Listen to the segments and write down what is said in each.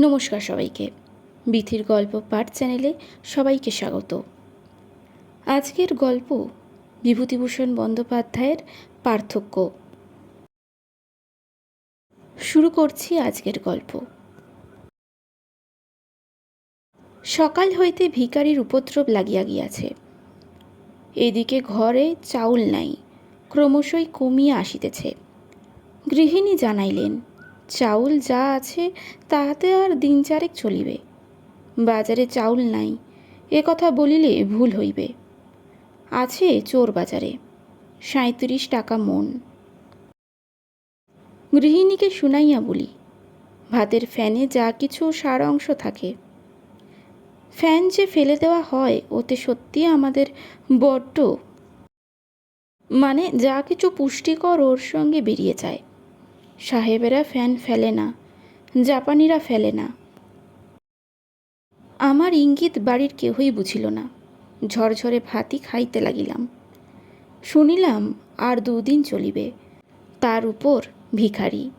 নমস্কার সবাইকে। বিথির গল্প পাঠ চ্যানেলে সবাইকে স্বাগত। আজকের গল্প বিভূতিভূষণ বন্দ্যোপাধ্যায়ের পার্থক্য। শুরু করছি আজকের গল্প। সকাল হইতে ভিখারির উপদ্রব লাগিয়া গিয়াছে। এদিকে ঘরে চাউল নাই, ক্রমশই কমিয়া আসিতেছে। গৃহিণী জানাইলেন চাউল যা আছে তাহাতে আর দিন চারেক চলিবে। বাজারে চাউল নাই, এ কথা বলিলে ভুল হইবে। আছে চোর বাজারে সাঁত্রিশ টাকা মন। গৃহিণীকে শুনাইয়া বলি, ভাতের ফ্যানে যা কিছু সার অংশ থাকে। ফ্যান যে ফেলে দেওয়া হয়, ওতে সত্যি আমাদের বড্ড। মানে যা কিছু পুষ্টিকর ওর সঙ্গে বেরিয়ে যায়। সাহেবেরা ফ্যান ফেলে না, জাপানিরা ফেলে না। আমার ইঙ্গিত বাড়ির কেহই বুঝিল না, ঝরঝরে ভাতই খাইতে লাগিলাম। শুনিলাম আর দুদিন চলিবে, তার উপর ভিখারি।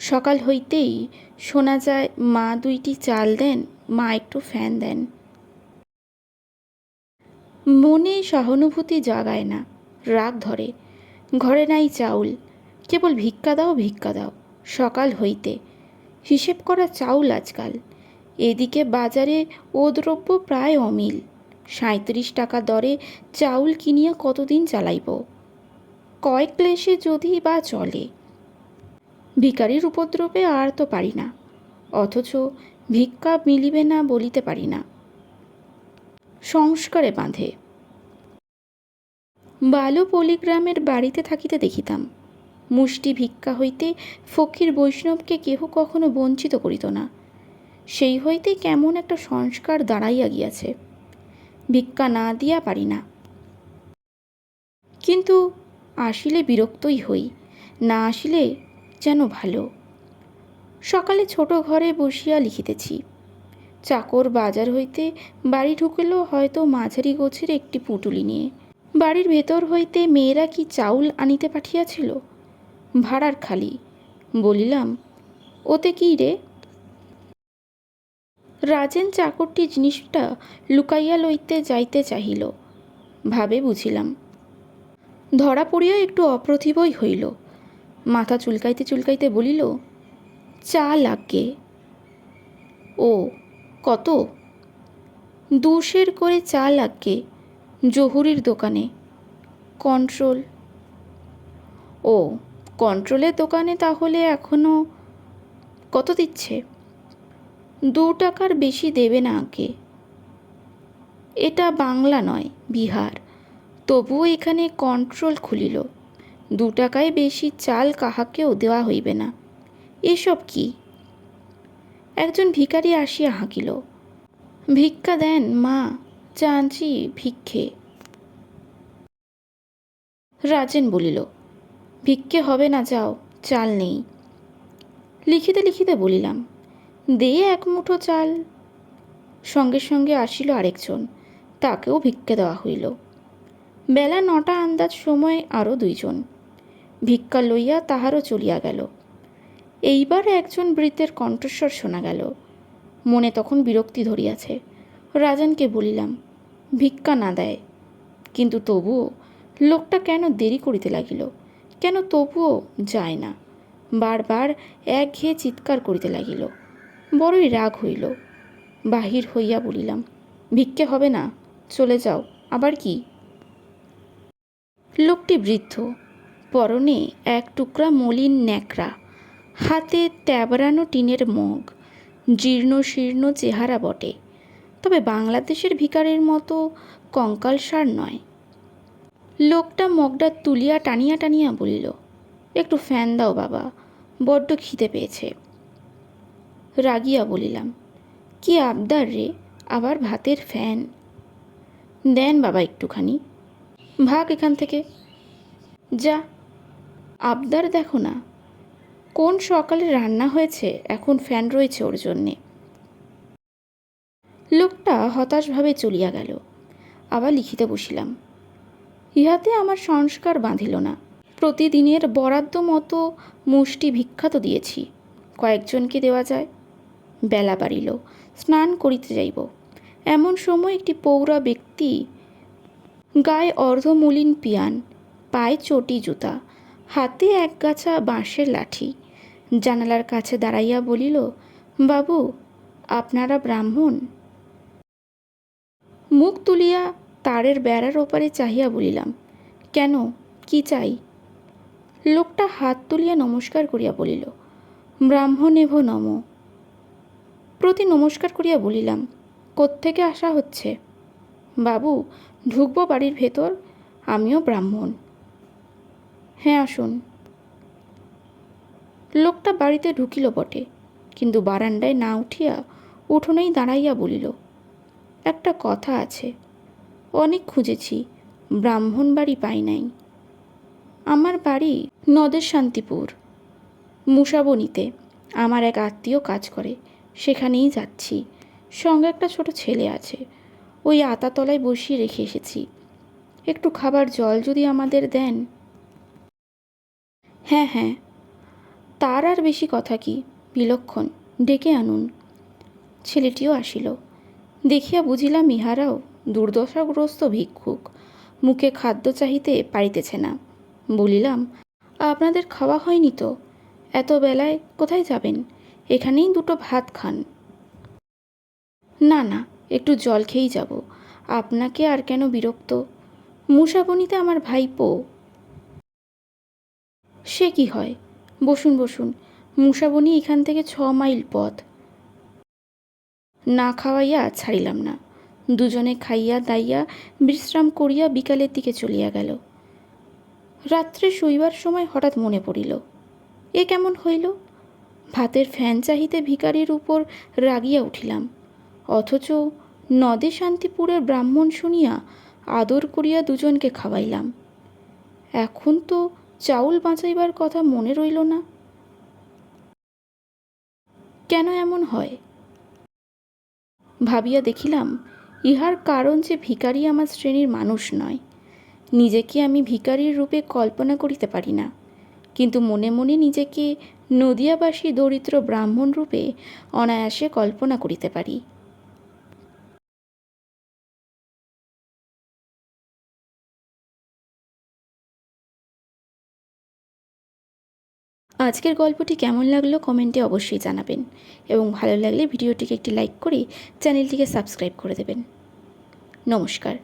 সকাল হইতেই শোনা যায়, মা দুইটি চাল দেন, মা একটু ফ্যান দেন। মনে সহানুভূতি জাগায় না, রাগ ধরে, ঘরে নাই চাউল কেবল ভিক্ষা দাও ভিক্ষা দাও। সকাল হইতে। হিসেব করা চাউল আজকাল। এদিকে বাজারে ও দ্রব্য প্রায় অমিল। সাঁত্রিশ টাকা দরে চাউল কিনিয়া কতদিন চালাইব? কয়েক ক্লেশে যদি বা চলে। ভিকারির উপদ্রবে আর তো পারি না। অথচ ভিক্ষা মিলিবে না বলিতে পারি না। সংস্কারে বাঁধে। বালু পলিগ্রামের বাড়িতে থাকিতে দেখিতাম। মুষ্টি ভিক্ষা হইতে ফকির বৈষ্ণবকে কেহ কখনো বঞ্চিত করিত না। সেই হইতে কেমন একটা সংস্কার দাঁড়াইয়া গিয়াছে। ভিক্ষা না দিয়া পারি না। কিন্তু আসিলে বিরক্তই হই, না আসিলে যেন ভালো। সকালে ছোট ঘরে বসিয়া লিখিতেছি, চাকর বাজার হইতে বাড়ি ঢুকিল হয়তো মাঝারি গোছের একটি পুঁটুলি নিয়ে। বাড়ির ভেতর হইতে মেয়েরা কি চাউল আনিতে পাঠিয়াছিল? ভাড়ার খালি। বলিলাম, ওতে কি রে? রাজেন চাকরটি জিনিসটা লুকাইয়া লইতে যাইতে চাহিল। ভাবে বুঝিলাম, ধরা পড়িয়া একটু অপ্রতিভই হইল। মাথা চুলকাইতে চুলকাইতে বলিল, চা লাগে ও, কত? দুশের করে চা লাগে জহুরির দোকানে। কন্ট্রোল। ও কন্ট্রোলের দোকানে তাহলে এখনও কত দিচ্ছে? দু টাকার বেশি দেবে না আগে। এটা বাংলা নয়, বিহার। তবুও এখানে কন্ট্রোল খুলিল। দু টাকায় বেশি চাল কাহাকেও দেওয়া হইবে না। এসব কি? একজন ভিকারি আসিয়া হাঁকিল। ভিক্ষা দেন, মা চাঁচি ভিক্ষে। রাজেন বলিল ভিক্ষে হবে না যাও, চাল নেই। লিখিতে লিখিতে বলিলাম, দে এক মুঠো চাল। সঙ্গে সঙ্গে আসিল আরেকজন, তাকেও ভিক্ষে দেওয়া হইল। বেলা নটা আন্দাজ সময় আরও দুইজন। ভিক্ষা লইয়া তাহারও চলিয়া গেল। এইবার একজন বৃদ্ধের কণ্ঠস্বর শোনা গেল। মনে তখন বিরক্তি ধরিয়াছে। রাজানকে বলিলাম, ভিক্ষা না দেয়। কিন্তু তবুও লোকটা কেন দেরি করিতে লাগিল? কেন তবুও যায় না। বারবার একঘেয়ে চিৎকার করিতে লাগিল। বড়ই রাগ হইল। বাহির হইয়া বলিলাম, ভিক্ষে হবে না, চলে যাও, আবার কি? লোকটি বৃদ্ধ, পরনে এক টুকরা মলিন ন্যাকড়া, হাতে ট্যাবরানো টিনের মগ, জীর্ণ শীর্ণ চেহারা বটে। তবে বাংলাদেশের ভিকারের মতো কঙ্কালসার নয়। লোকটা মগটা তুলিয়া টানিয়া টানিয়া বলিল, একটু ফ্যান দাও বাবা, বড্ড খিদে পেয়েছে। রাগিয়া বলিলাম, কি আবদার রে, আবার ভাতের ফ্যান? দেন বাবা একটুখানি, ভাগ এখান থেকে। যা, আবদার দেখো না, কোন সকালে রান্না হয়েছে, এখন ফ্যান রয়েছে ওর জন্যে। লোকটা হতাশভাবে চলিয়া গেল, আবার লিখিতে বসিলাম ইহাতে আমার সংস্কার বাঁধিল না। প্রতিদিনের বরাদ্দ মতো মুষ্টি ভিক্ষা তো দিয়েছি। কয়েকজনকে দেওয়া যায়। বেলা বাড়িল, স্নান করিতে যাইব। এমন সময় একটি পৌরা ব্যক্তি গায়ে অর্ধমলিন পিয়ান, পায়ে চটি জুতা, হাতে এক গাছা বাঁশের লাঠি, জানালার কাছে দাঁড়াইয়া বলিল, বাবু, আপনারা ব্রাহ্মণ? মুখ তুলিয়া তারের বেড়ার ওপারে চাহিয়া বলিলাম, কেন? কি চাই? লোকটা হাত তুলিয়া নমস্কার করিয়া বলিল ব্রাহ্মণ ব্রাহ্মণেভ নম। প্রতি নমস্কার করিয়া বলিলাম, কোত্থেকে আসা হচ্ছে? বাবু, ঢুকবো বাড়ির ভেতর, আমিও ব্রাহ্মণ। হ্যাঁ আসুন। লোকটা বাড়িতে ঢুকিল বটে, কিন্তু বারান্দায় না উঠিয়া উঠোনেই দাঁড়াইয়া বলিল, একটা কথা আছে। অনেক খুঁজেছি ব্রাহ্মণ বাড়ি পাই নাই। আমার বাড়ি নদের শান্তিপুর মুসাবনিতে। আমার এক আত্মীয় কাজ করে, সেখানেই যাচ্ছি। সঙ্গে একটা ছোট ছেলে আছে, ওই আতাতলায় বসিয়ে রেখে এসেছি। একটু খাবার জল যদি আমাদের দেন। হ্যাঁ হ্যাঁ। তার আর বেশি কথা কি? বিলক্ষণ, ডেকে আনুন। ছেলেটিও আসিল। দেখিয়া বুঝিলাম ইহারাও দুর্দশাগ্রস্ত ভিক্ষুক। মুখে খাদ্য চাহিতে পারিতেছে না। বলিলাম, আপনাদের খাওয়া হয়নি তো? এত বেলায় কোথায় যাবেন? এখানেই দুটো ভাত খান। না না, একটু জল খেয়েই যাব। আপনাকে আর কেন বিরক্ত? মুসাবনিতে আমার ভাইপো। সে কি হয়? বসুন বসুন মুসাবনি এখান থেকে ছ মাইল পথ। না খাওয়াইয়া ছাড়িলাম না। দুজনে খাইয়া দাইয়া বিশ্রাম করিয়া বিকালের দিকে চলিয়া গেল। রাত্রে শুইবার সময় হঠাৎ মনে পড়িল, এ কেমন হইল? ভাতের ফ্যান চাহিতে ভিকারির উপর রাগিয়া উঠিলাম, অথচ নদে শান্তিপুরের ব্রাহ্মণ শুনিয়া আদর করিয়া দুজনকে খাওয়াইলাম। এখন তো চাউল বাঁচাইবার কথা মনে রইল না। কেন এমন হয়? ভাবিয়া দেখিলাম ইহার কারণ যে ভিকারী আমার শ্রেণির মানুষ নয়। নিজেকে আমি ভিকারীর রূপে কল্পনা করিতে পারি না। কিন্তু মনে মনে নিজেকে নদিয়াবাসী দরিদ্র ব্রাহ্মণ রূপে অনায়াসে কল্পনা করিতে পারি। আজকের গল্পটি কেমন লাগল কমেন্টে অবশ্যই জানাবেন। এবং ভালো লাগলে ভিডিওটিকে একটি লাইক করে চ্যানেলটিকে সাবস্ক্রাইব করে দেবেন। নমস্কার।